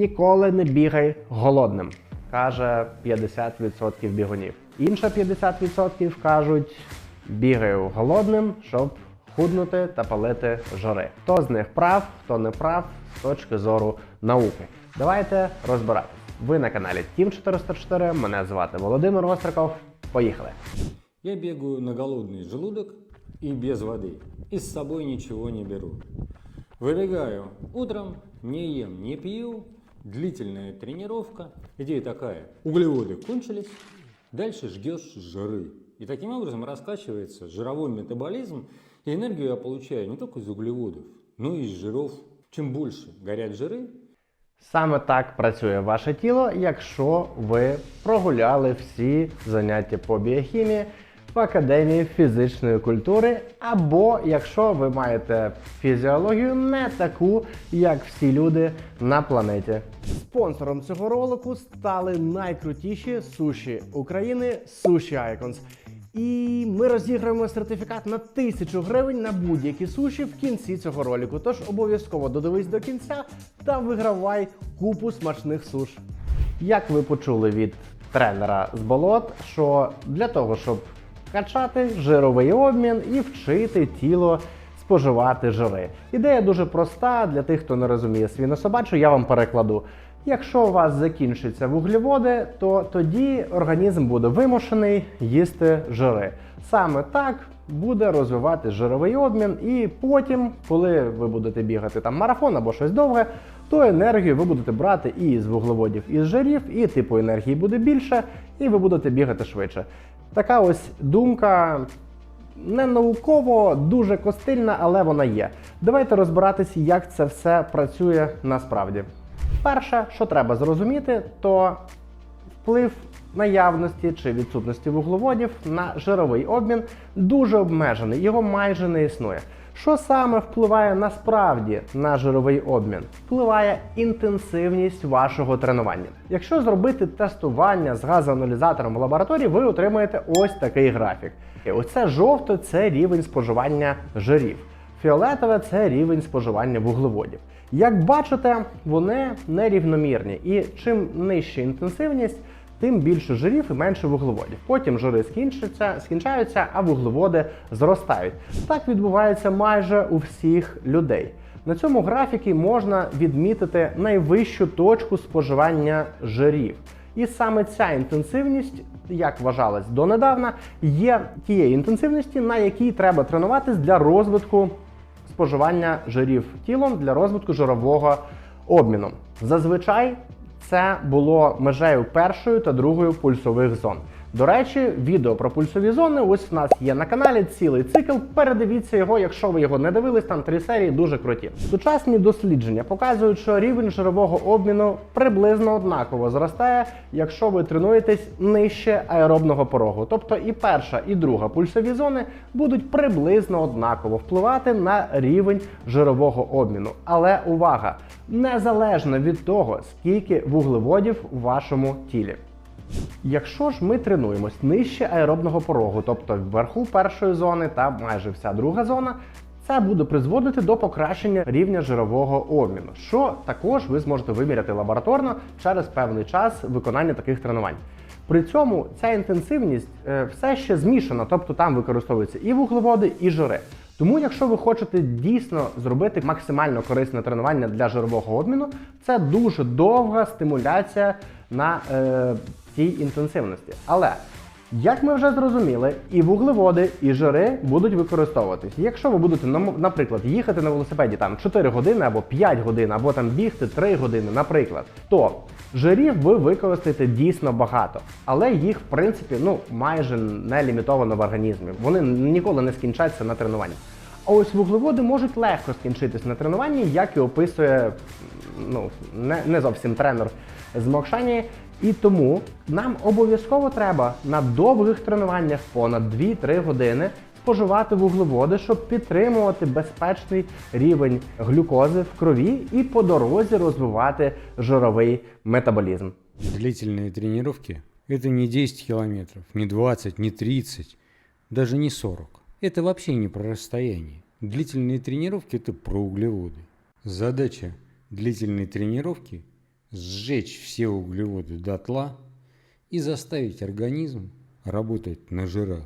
Ніколи не бігай голодним, каже 50% бігунів. Інша 50% кажуть, бігаю голодним, щоб худнути та палити жори. Хто з них прав, хто не прав з точки зору науки. Давайте розбиратись. Ви на каналі Team 404. Мене звати Володимир Остриков. Поїхали! Я бегаю на голодный желудок и без воды. И с собой ничего не беру. Выбегаю утром, не ем, не пью. Длительная тренировка. Идея такая. Углеводы кончились. Дальше жгешь жиры. И таким образом раскачивается жировой метаболизм. И энергию я получаю не только из углеводов, но и из жиров. Чем больше горят жиры, Саме так працює ваше тіло, якщо ви прогуляли всі заняття по біохімії В академії фізичної культури, або якщо ви маєте фізіологію не таку, як всі люди на планеті. Спонсором цього ролику стали найкрутіші суші України Sushi Icons. І ми розіграємо сертифікат на тисячу гривень на будь-які суші в кінці цього ролику. Тож обов'язково додивись до кінця та вигравай купу смачних суш. Як ви почули від тренера з болот, що для того, щоб качати жировий обмін і вчити тіло споживати жири. Ідея дуже проста для тих, хто не розуміє свинособачу, я вам перекладу. Якщо у вас закінчаться вуглеводи, то тоді організм буде вимушений їсти жири. Саме так буде розвивати жировий обмін, і потім, коли ви будете бігати там марафон або щось довге, то енергію ви будете брати і з вуглеводів, і з жирів, і типу енергії буде більше, і ви будете бігати швидше. Така ось думка не науково, дуже костильна, але вона є. Давайте розбиратися, як це все працює насправді. Перше, що треба зрозуміти, то вплив наявності чи відсутності вуглеводів на жировий обмін дуже обмежений, його майже не існує. Що саме впливає насправді на жировий обмін? Впливає інтенсивність вашого тренування. Якщо зробити тестування з газоаналізатором в лабораторії, ви отримаєте ось такий графік. І Оце жовте це рівень споживання жирів. Фіолетове це рівень споживання вуглеводів. Як бачите, вони нерівномірні, і чим нижча інтенсивність, тим більше жирів і менше вуглеводів. Потім жири скінчаться, скінчаються, а вуглеводи зростають. Так відбувається майже у всіх людей. На цьому графікі можна відмітити найвищу точку споживання жирів. І саме ця інтенсивність, як вважалось донедавна, є тієї інтенсивності, на якій треба тренуватись для розвитку споживання жирів тілом для розвитку жирового обміну. Зазвичай це було межею першої та другої пульсових зон. До речі, відео про пульсові зони ось у нас є на каналі цілий цикл. Передивіться його, якщо ви його не дивились, там три серії дуже круті. Сучасні дослідження показують, що рівень жирового обміну приблизно однаково зростає, якщо ви тренуєтесь нижче аеробного порогу. Тобто і перша, і друга пульсові зони будуть приблизно однаково впливати на рівень жирового обміну. Але увага! Незалежно від того, скільки вуглеводів у вашому тілі. Якщо ж ми тренуємось нижче аеробного порогу, тобто вверху першої зони та майже вся друга зона, це буде призводити до покращення рівня жирового обміну, що також ви зможете виміряти лабораторно через певний час виконання таких тренувань. При цьому ця інтенсивність е, все ще змішана, тобто там використовуються і вуглеводи, і жири. Тому, якщо ви хочете дійсно зробити максимально корисне тренування для жирового обміну, це дуже довга стимуляція на е, цій інтенсивності. Але як ми вже зрозуміли, і вуглеводи, і жири будуть використовуватись. Якщо ви будете, наприклад, їхати на велосипеді там 4 години або 5 годин, або там бігти 3 години, наприклад, то жирів ви використаєте дійсно багато, але їх, в принципі, ну майже не лімітовано в організмі. Вони ніколи не скінчаться на тренуванні. А ось вуглеводи можуть легко скінчитись на тренуванні, як і описує ну, не, не зовсім тренер з Мокшані. І тому нам обов'язково треба на довгих тренуваннях понад 2-3 години споживати вуглеводи, щоб підтримувати безпечний рівень глюкози в крові і по дорозі розвивати жировий метаболізм. Длительные тренировки – это не 10 километров, не 20, не 30, даже не 40. Это вообще не про расстояние. Длительные тренировки – это про углеводы. Задача длительной тренировки сжечь все углеводы дотла и заставить организм работать на жирах.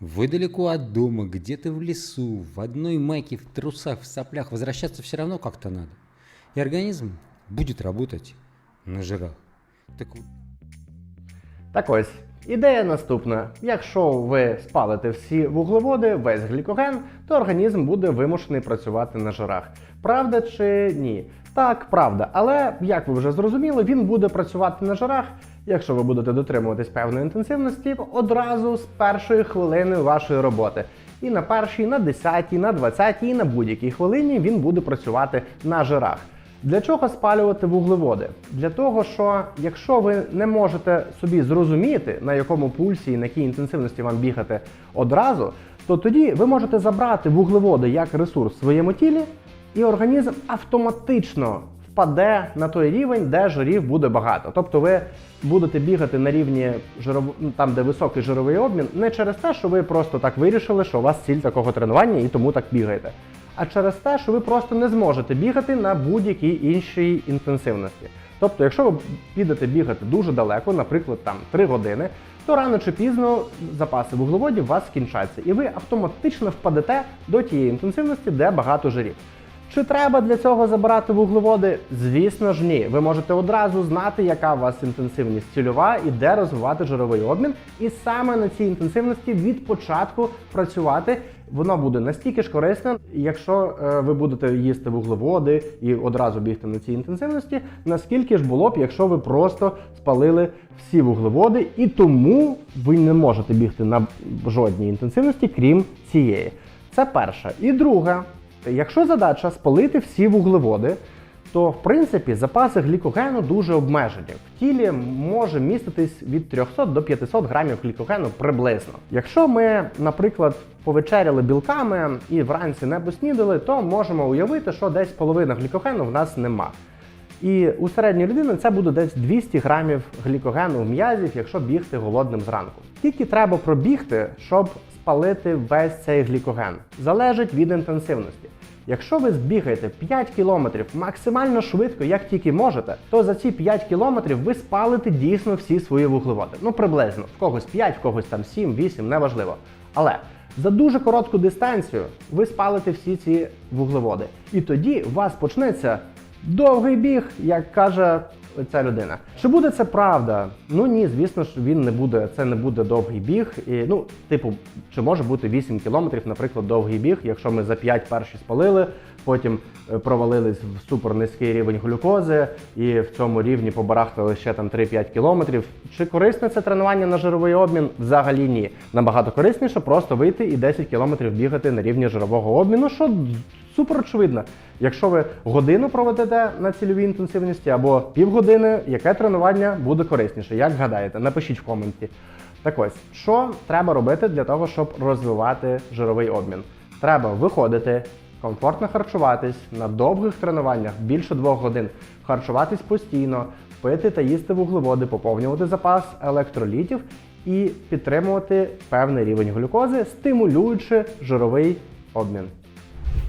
Вы далеко от дома, где-то в лесу, в одной майке, в трусах, в соплях, возвращаться все равно как-то надо. И организм будет работать на жирах. Так вот, Так ось, ідея наступна: якщо ви спалите всі вуглеводи, весь глікоген, то організм буде вимушений працювати на жирах. Правда чи ні? Так, правда. Але як ви вже зрозуміли, він буде працювати на жирах, якщо ви будете дотримуватись певної інтенсивності, одразу з першої хвилини вашої роботи. І на першій, на десятій, на двадцятій, на будь-якій хвилині він буде працювати на жирах. Для чого спалювати вуглеводи? Для того, що якщо ви не можете собі зрозуміти, на якому пульсі і на якій інтенсивності вам бігати одразу, то тоді ви можете забрати вуглеводи як ресурс в своєму тілі, і організм автоматично впаде на той рівень, де жирів буде багато. Тобто ви будете бігати на рівні жиров... ну, там, де високий жировий обмін, не через те, що ви просто так вирішили, що у вас ціль такого тренування і тому так бігаєте а через те, що ви просто не зможете бігати на будь-якій іншій інтенсивності. Тобто, якщо ви підете бігати дуже далеко, наприклад, там 3 години, то рано чи пізно запаси вуглеводів у вас скінчаться, і ви автоматично впадете до тієї інтенсивності, де багато жирів. Чи треба для цього забирати вуглеводи? Звісно ж, ні. Ви можете одразу знати, яка у вас інтенсивність цільова і де розвивати жировий обмін, і саме на цій інтенсивності від початку працювати. Воно буде настільки ж корисним, якщо е, ви будете їсти вуглеводи і одразу бігти на цій інтенсивності, наскільки ж було б, якщо ви просто спалили всі вуглеводи, і тому ви не можете бігти на жодній інтенсивності, крім цієї. Це перше. І друге, якщо задача спалити всі вуглеводи, то в принципі запаси глікогену дуже обмежені. В тілі може міститись від 300 до 500 грамів глікогену приблизно. Якщо ми, наприклад, повечеряли білками і вранці не поснідали, то можемо уявити, що десь половина глікогену в нас нема. І у середньої людини це буде десь 200 грамів глікогену в м'язів, якщо бігти голодним зранку. Скільки треба пробігти, щоб спалити весь цей глікоген? Залежить від інтенсивності. Якщо ви збігаєте 5 кілометрів максимально швидко, як тільки можете, то за ці 5 кілометрів ви спалите дійсно всі свої вуглеводи. Ну приблизно, в когось 5, в когось там 7, 8, неважливо. Але за дуже коротку дистанцію ви спалите всі ці вуглеводи. І тоді у вас почнеться довгий біг, як каже ця людина. Чи буде це правда? Ну ні, звісно ж, він не буде. Це не буде довгий біг. І, ну, типу, чи може бути 8 кілометрів, наприклад, довгий біг, якщо ми за 5 перші спалили, потім е, провалились в супер низький рівень глюкози, і в цьому рівні побарахтали ще там 3-5 кілометрів. Чи корисне це тренування на жировий обмін? Взагалі ні. Набагато корисніше просто вийти і 10 кілометрів бігати на рівні жирового обміну, що супер очевидно. Якщо ви годину проведете на цільовій інтенсивності або півгодини, яке тренування буде корисніше? Як гадаєте? Напишіть в коменті. Так ось, що треба робити для того, щоб розвивати жировий обмін? Треба виходити, комфортно харчуватись на довгих тренуваннях більше двох годин, харчуватись постійно, пити та їсти вуглеводи, поповнювати запас електролітів і підтримувати певний рівень глюкози, стимулюючи жировий обмін.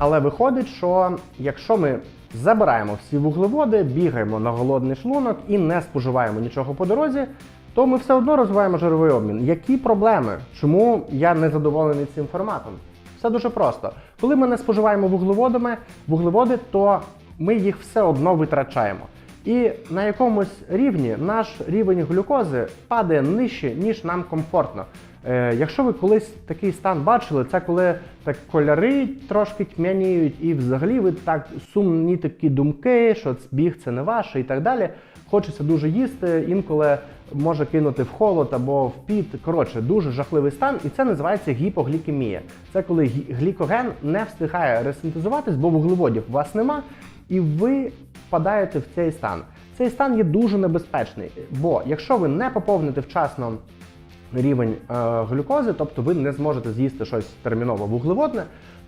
Але виходить, що якщо ми забираємо всі вуглеводи, бігаємо на голодний шлунок і не споживаємо нічого по дорозі, то ми все одно розвиваємо жировий обмін. Які проблеми? Чому я не задоволений цим форматом? Все дуже просто. Коли ми не споживаємо вуглеводами, вуглеводи, то ми їх все одно витрачаємо. І на якомусь рівні наш рівень глюкози падає нижче, ніж нам комфортно. Е, якщо ви колись такий стан бачили, це коли так кольори трошки тьмяніють, і взагалі ви так сумні такі думки, що біг це не ваше і так далі. Хочеться дуже їсти, інколи може кинути в холод або в піт. Коротше, дуже жахливий стан, і це називається гіпоглікемія. Це коли глікоген не встигає ресинтезуватись, бо вуглеводів у вас нема, і ви впадаєте в цей стан. Цей стан є дуже небезпечний, бо якщо ви не поповните вчасно рівень е, глюкози, тобто ви не зможете з'їсти щось терміново вуглеводне,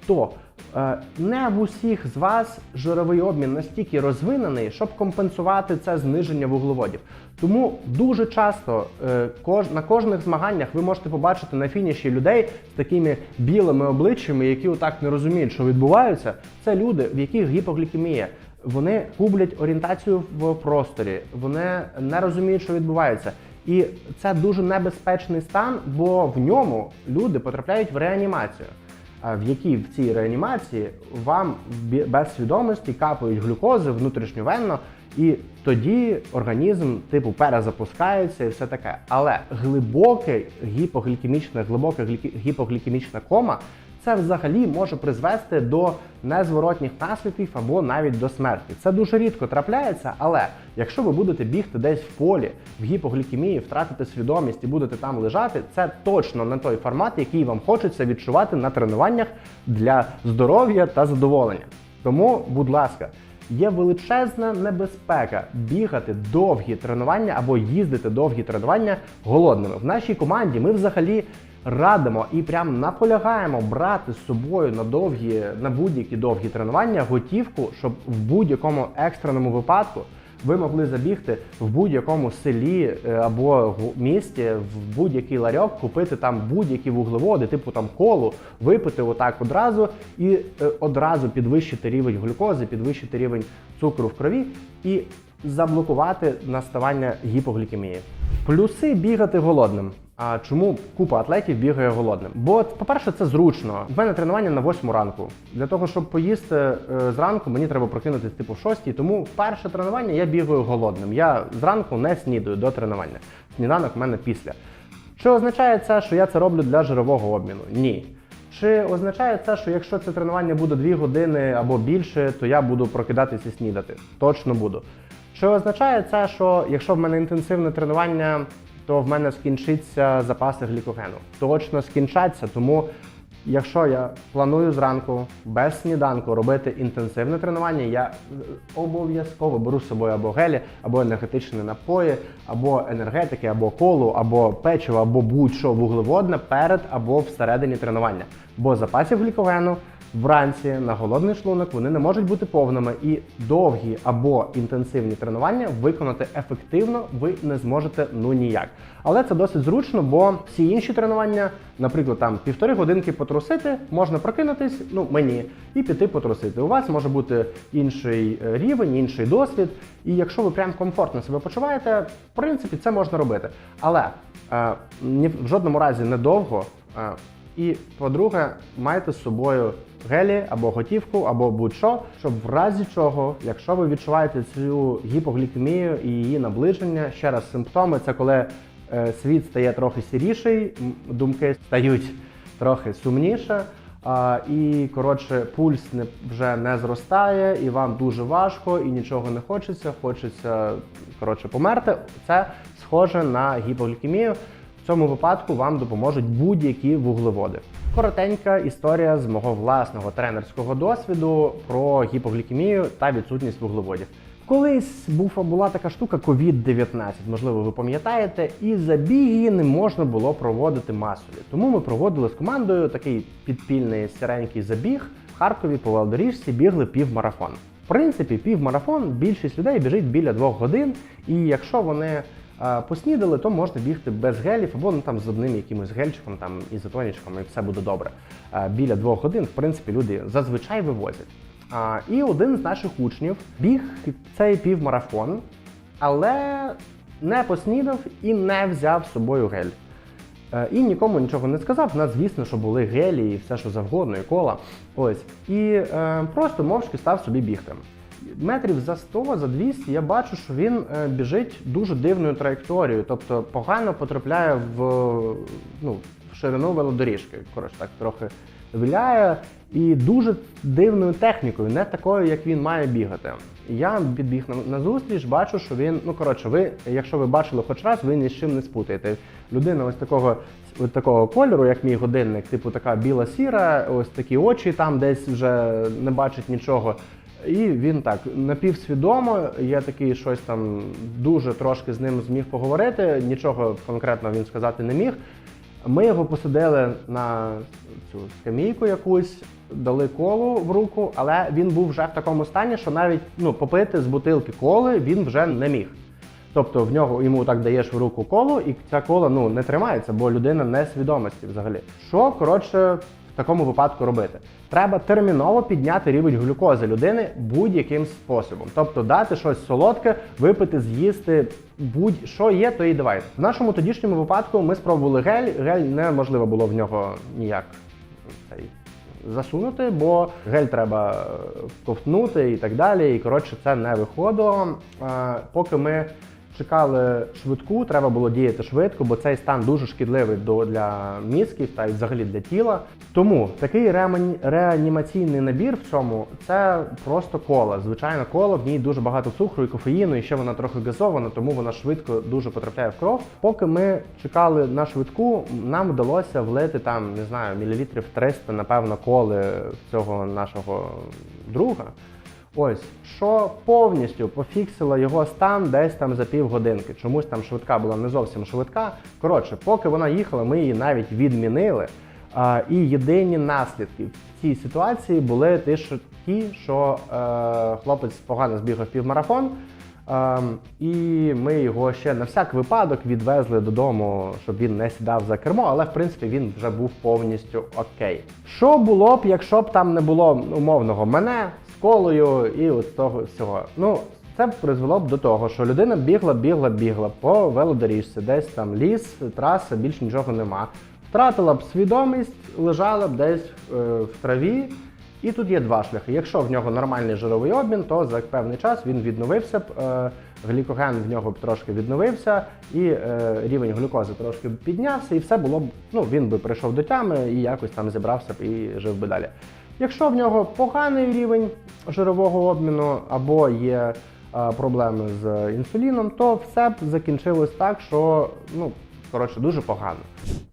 то е, не в усіх з вас жировий обмін настільки розвинений, щоб компенсувати це зниження вуглеводів. Тому дуже часто е, на кожних змаганнях ви можете побачити на фініші людей з такими білими обличчями, які отак не розуміють, що відбувається. Це люди, в яких гіпоглікемія. вони гублять орієнтацію в просторі, вони не розуміють, що відбувається. І це дуже небезпечний стан, бо в ньому люди потрапляють в реанімацію, в якій в цій реанімації вам без свідомості капають глюкози внутрішньовенно, і тоді організм типу перезапускається і все таке. Але глибоке гіпоглікемічне, глибока глікі- гіпоглікемічна кома це взагалі може призвести до незворотніх наслідків або навіть до смерті. Це дуже рідко трапляється, але якщо ви будете бігти десь в полі, в гіпоглікемії, втратите свідомість і будете там лежати, це точно не той формат, який вам хочеться відчувати на тренуваннях для здоров'я та задоволення. Тому, будь ласка, є величезна небезпека бігати довгі тренування або їздити довгі тренування голодними. В нашій команді ми взагалі радимо і прям наполягаємо брати з собою на довгі, на будь-які довгі тренування готівку, щоб в будь-якому екстреному випадку ви могли забігти в будь-якому селі е, або місті, в будь-який ларьок, купити там будь-які вуглеводи, типу там колу, випити отак одразу і е, одразу підвищити рівень глюкози, підвищити рівень цукру в крові і заблокувати наставання гіпоглікемії. Плюси бігати голодним. А чому купа атлетів бігає голодним? Бо, по-перше, це зручно. В мене тренування на 8 ранку. Для того, щоб поїсти е, зранку, мені треба прокинутися типу в 6, тому перше тренування я бігаю голодним. Я зранку не снідаю до тренування. Сніданок в мене після. Чи означає це, що я це роблю для жирового обміну? Ні. Чи означає це, що якщо це тренування буде 2 години або більше, то я буду прокидатися і снідати? Точно буду. Чи означає це, що якщо в мене інтенсивне тренування, то в мене скінчиться запаси глікогену? Точно скінчаться, тому якщо я планую зранку без сніданку робити інтенсивне тренування, я е, обов'язково беру з собою або гелі, або енергетичні напої, або енергетики, або колу, або печиво, або будь-що вуглеводне перед або всередині тренування. Бо запасів глікогену вранці на голодний шлунок вони не можуть бути повними, і довгі або інтенсивні тренування виконати ефективно ви не зможете ну ніяк. Але це досить зручно, бо всі інші тренування, наприклад, там півтори годинки потрусити, можна прокинутись, ну мені, і піти потрусити. У вас може бути інший е, рівень, інший досвід. І якщо ви прям комфортно себе почуваєте, в принципі, це можна робити. Але е, в жодному разі недовго. Е, і по-друге, майте з собою гелі або готівку, або будь-що, щоб в разі чого, якщо ви відчуваєте цю гіпоглікемію і її наближення, ще раз симптоми це коли е, світ стає трохи сіріший, думки стають трохи сумніше. А, і коротше, пульс не, вже не зростає, і вам дуже важко, і нічого не хочеться. Хочеться коротше померти. Це схоже на гіпоглікемію. В цьому випадку вам допоможуть будь-які вуглеводи. Коротенька історія з мого власного тренерського досвіду про гіпоглікемію та відсутність вуглеводів. Колись була така штука COVID-19, можливо, ви пам'ятаєте, і забіги не можна було проводити масові. Тому ми проводили з командою такий підпільний сіренький забіг в Харкові по велодоріжці бігли півмарафон. В принципі, півмарафон більшість людей біжить біля двох годин, і якщо вони поснідали, то можна бігти без гелів або ну, там з одним якимось гельчиком, там ізотонічком, і все буде добре. Біля двох годин, в принципі, люди зазвичай вивозять. І один з наших учнів біг цей півмарафон, але не поснідав і не взяв з собою гель. Е, І нікому нічого не сказав. У нас, звісно, що були гелі і все, що завгодно, і кола. Ось. І е, просто мовчки став собі бігти. Метрів за 100, за 200 я бачу, що він е, біжить дуже дивною траєкторією, тобто погано потрапляє в, ну, в ширину велодоріжки. Коротше, так трохи виляє і дуже дивною технікою, не такою, як він має бігати. Я підбіг на, зустріч, бачу, що він, ну коротше, ви, якщо ви бачили хоч раз, ви ні з чим не спутаєте. Людина ось такого, ось такого кольору, як мій годинник, типу така біла сіра, ось такі очі там десь вже не бачить нічого. І він так напівсвідомо, я такий щось там дуже трошки з ним зміг поговорити, нічого конкретно він сказати не міг. Ми його посадили на цю скамійку якусь, дали колу в руку, але він був вже в такому стані, що навіть ну, попити з бутилки коли він вже не міг. Тобто в нього йому так даєш в руку колу, і ця кола ну, не тримається, бо людина не свідомості взагалі. Що, коротше, такому випадку робити? Треба терміново підняти рівень глюкози людини будь-яким способом. Тобто дати щось солодке, випити, з'їсти, будь-що є, то і давай. В нашому тодішньому випадку ми спробували гель. Гель неможливо було в нього ніяк цей, засунути, бо гель треба е, ковтнути і так далі. І коротше, це не виходило. Е, Поки ми чекали швидку, треба було діяти швидко, бо цей стан дуже шкідливий для мізків та й взагалі для тіла. Тому такий реанімаційний набір в цьому це просто кола. Звичайно, кола, в ній дуже багато цукру і кофеїну, і ще вона трохи газована, тому вона швидко дуже потрапляє в кров. Поки ми чекали на швидку, нам вдалося влити там, не знаю, мілілітрів 300, напевно, коли цього нашого друга. Ось, що повністю пофіксило його стан десь там за півгодинки. Чомусь там швидка була не зовсім швидка. Коротше, поки вона їхала, ми її навіть відмінили. А, і єдині наслідки в цій ситуації були ті, що, е, хлопець погано збігав півмарафон. Ем, і ми його ще на всяк випадок відвезли додому, щоб він не сідав за кермо, але в принципі він вже був повністю окей. Що було б, якщо б там не було умовного мене з колою і от того всього? Ну, це призвело б до того, що людина бігла, бігла, бігла по велодоріжці, десь там ліс, траса, більш нічого нема. Втратила б свідомість, лежала б десь е, в траві. І тут є два шляхи. Якщо в нього нормальний жировий обмін, то за певний час він відновився б, е, глікоген в нього б трошки відновився, і е, рівень глюкози трошки б піднявся, і все було б, ну він би прийшов до тями і якось там зібрався б і жив би далі. Якщо в нього поганий рівень жирового обміну або є е, проблеми з інсуліном, то все б закінчилось так, що ну коротше дуже погано.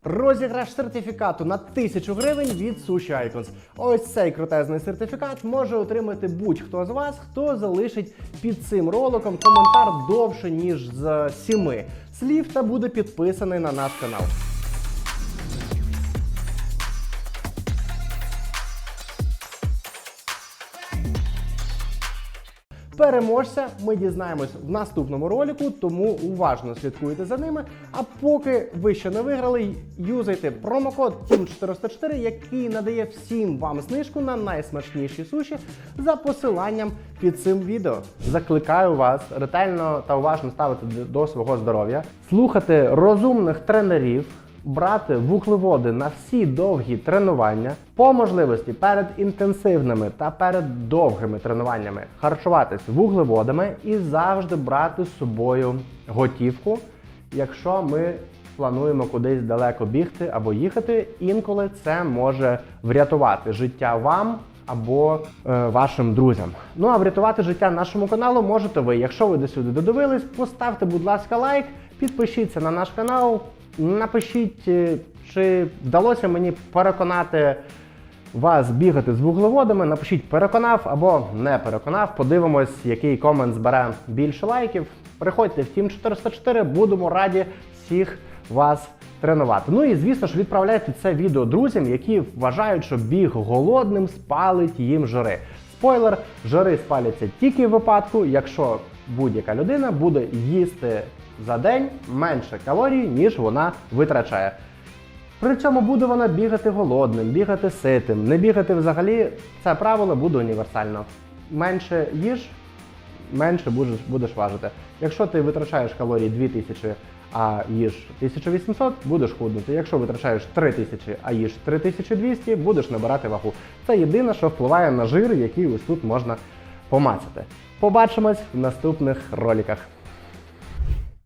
Розіграш сертифікату на 1000 гривень від Sushi Icons. Ось цей крутезний сертифікат може отримати будь-хто з вас, хто залишить під цим роликом коментар довше, ніж з 7 слів, та буде підписаний на наш канал. Переможця ми дізнаємось в наступному ролику, тому уважно слідкуйте за ними. А поки ви ще не виграли, юзайте промокод TEAM404, який надає всім вам знижку на найсмачніші суші за посиланням під цим відео. Закликаю вас ретельно та уважно ставити до свого здоров'я, слухати розумних тренерів брати вуглеводи на всі довгі тренування, по можливості перед інтенсивними та перед довгими тренуваннями харчуватись вуглеводами і завжди брати з собою готівку, якщо ми плануємо кудись далеко бігти або їхати, інколи це може врятувати життя вам. Або е, вашим друзям. Ну а врятувати життя нашому каналу можете ви. Якщо ви до сюди додивились, поставте, будь ласка, лайк, підпишіться на наш канал, напишіть, е, чи вдалося мені переконати вас бігати з вуглеводами. Напишіть переконав або не переконав. Подивимось, який комент збере більше лайків. Приходьте в Team 404, будемо раді всіх вас тренувати. Ну і звісно ж відправляйте це відео друзям, які вважають, що біг голодним спалить їм жири. Спойлер, жири спаляться тільки в випадку, якщо будь-яка людина буде їсти за день менше калорій, ніж вона витрачає. При цьому буде вона бігати голодним, бігати ситим, не бігати взагалі. Це правило буде універсально. Менше їж, менше будеш, будеш важити. Якщо ти витрачаєш калорій 2000, а їж 1800, будеш худнути. Якщо витрачаєш 3000, а їж 3200, будеш набирати вагу. Це єдине, що впливає на жир, який ось тут можна помацати. Побачимось в наступних роликах.